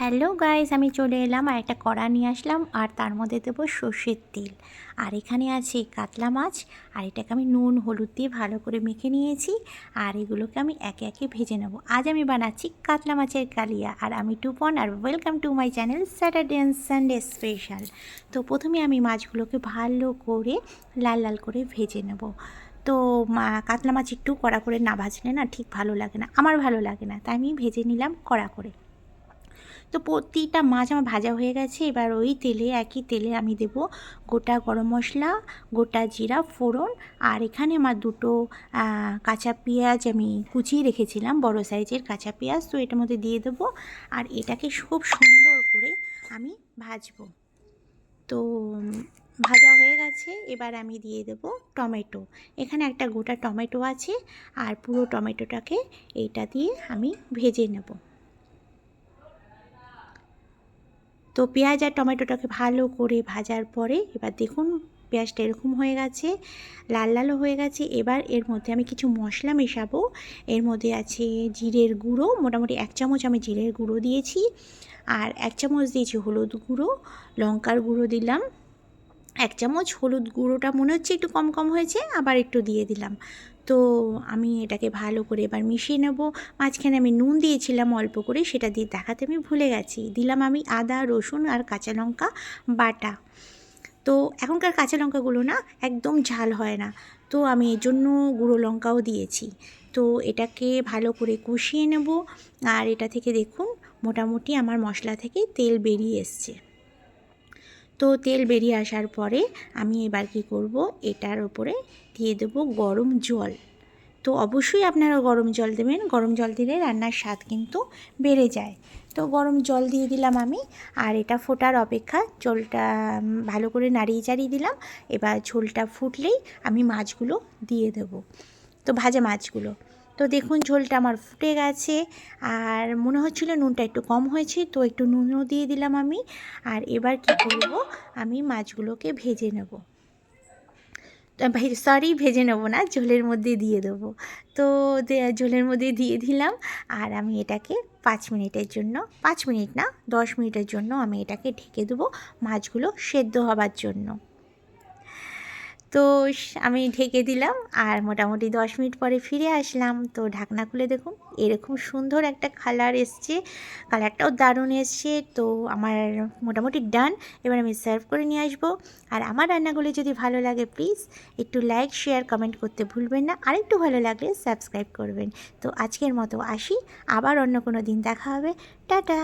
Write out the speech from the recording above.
Hello guys, আমি চলে এলাম আর একটা কড়া নিয়ে আসলাম আর তার মধ্যে দেবো সর্ষের তেল। আর এখানে আছে কাতলা মাছ, আর এটাকে আমি নুন, হলুদ দিয়ে ভালো করে মেখে নিয়েছি আর এগুলোকে আমি একে একে ভেজে নেব। আজ আমি বানাচ্ছি কাতলা মাছের কালিয়া আর আমি টুপন আর welcome to my channel Saturday and Sunday special তো প্রথমে আমি মাছগুলোকে ভালো করে লাল লাল করে ভেজে নেব। তো মা- কাতলা মাছ একটু কড়া করে না ভাজলে না ঠিক ভালো লাগে না, আমার ভালো লাগে না, তাই আমি ভেজে নিলাম কড়া করে। তো প্রতিটা মাছ আমার ভাজা হয়ে গেছে। এবার ওই তেলে, একই তেলে আমি দেব গোটা গরম মশলা, গোটা জিরা, ফোড়ন আর এখানে আমার দুটো কাঁচা পেঁয়াজ আমি কুচিয়ে রেখেছিলাম, বড় সাইজের কাঁচা পেঁয়াজ। তো এটার মধ্যে দিয়ে দেবো আর এটাকে খুব সুন্দর করে আমি ভাজবো। তো, ভাজা হয়ে গেছে। এবার আমি দিয়ে দেব টমেটো। এখানে একটা গোটা টমেটো আছে আর পুরো টমেটোটাকে এইটা দিয়ে আমি ভেজে নেব। তো পেঁয়াজ আর টমেটোটাকে ভালো করে ভাজার পরে এবার দেখুন পেঁয়াজটা এরকম হয়ে গেছে, লাল লালও হয়ে গেছে। এবার এর মধ্যে আমি কিছু মশলা মেশাবো। এর মধ্যে আছে জিরের গুঁড়ো, মোটামুটি এক চামচ আমি জিরের গুঁড়ো দিয়েছি। আর এক চামচ দিয়েছি হলুদ গুঁড়ো, লঙ্কার গুঁড়ো দিলাম। এক চামচ হলুদ গুঁড়োটা মনে হচ্ছে একটু কম কম হয়েছে, আবার একটু দিয়ে দিলাম। তো আমি এটাকে ভালো করে এবার মিশিয়ে নেব। মাঝখানে আমি নুন দিয়েছিলাম অল্প করে, সেটা দিয়ে দেখাতে আমি ভুলে গেছি। দিলাম আমি আদা, রসুন আর কাঁচা লঙ্কা বাটা। তো এখনকার কাঁচা লঙ্কাগুলো না একদম ঝাল হয় না। তো আমি এর জন্য গুঁড়ো লঙ্কাও দিয়েছি। তো এটাকে ভালো করে কষিয়ে নেব। আর এটা থেকে দেখুন, মোটামুটি আমার মশলা থেকে তেল বেরিয়ে এসছে। তো তেল বেরিয়ে আসার পরে আমি এবার কী করব? এটার উপরে দিয়ে দেবো গরম জল। তো অবশ্যই আপনারা গরম জল দেবেন। গরম জল দিলে রান্নার স্বাদ কিন্তু বেড়ে যায়। তো গরম জল দিয়ে দিলাম আমি। আর এটা ফোটার অপেক্ষা জলটা ভালো করে নাড়িয়ে চাড়িয়ে দিলাম। এবার ঝোলটা ফুটলেই আমি মাছগুলো দিয়ে দেবো। তো ভাজা মাছগুলো। তো দেখুন, ঝোলটা আমার ফুটে গেছে। আর মনে হচ্ছিল নুনটা একটু কম হয়েছে, তো একটু নুনও দিয়ে দিলাম আমি। আর এবার কি করব? আমি মাছগুলোকে ভেজে নেব। সরি ভেজে নেব না, ঝোলের মধ্যে দিয়ে দেবো। তো ঝোলের মধ্যে দিয়ে দিলাম। আর আমি এটাকে পাঁচ মিনিটের জন্য, পাঁচ মিনিট না, দশ মিনিটের জন্য আমি এটাকে ঢেকে দেবো মাছগুলো সেদ্ধ হবার জন্য। তো আমি ঢেকে দিলাম আর মোটামুটি দশ মিনিট পরে ফিরে আসলাম। তো ঢাকনা খুলে দেখুন, এরকম সুন্দর একটা কালার এসছে কালারটাও দারুণ এসছে। তো আমার মোটামুটি ডান এবার আমি সার্ভ করে নিয়ে আসব। আর আমার রান্নাগুলো যদি ভালো লাগে প্লিজ একটু লাইক শেয়ার কমেন্ট করতে ভুলবেন না। আর একটু ভালো লাগলে সাবস্ক্রাইব করবেন। তো আজকের মতো আসি, আবার অন্য কোনো দিন দেখা হবে। টাটা!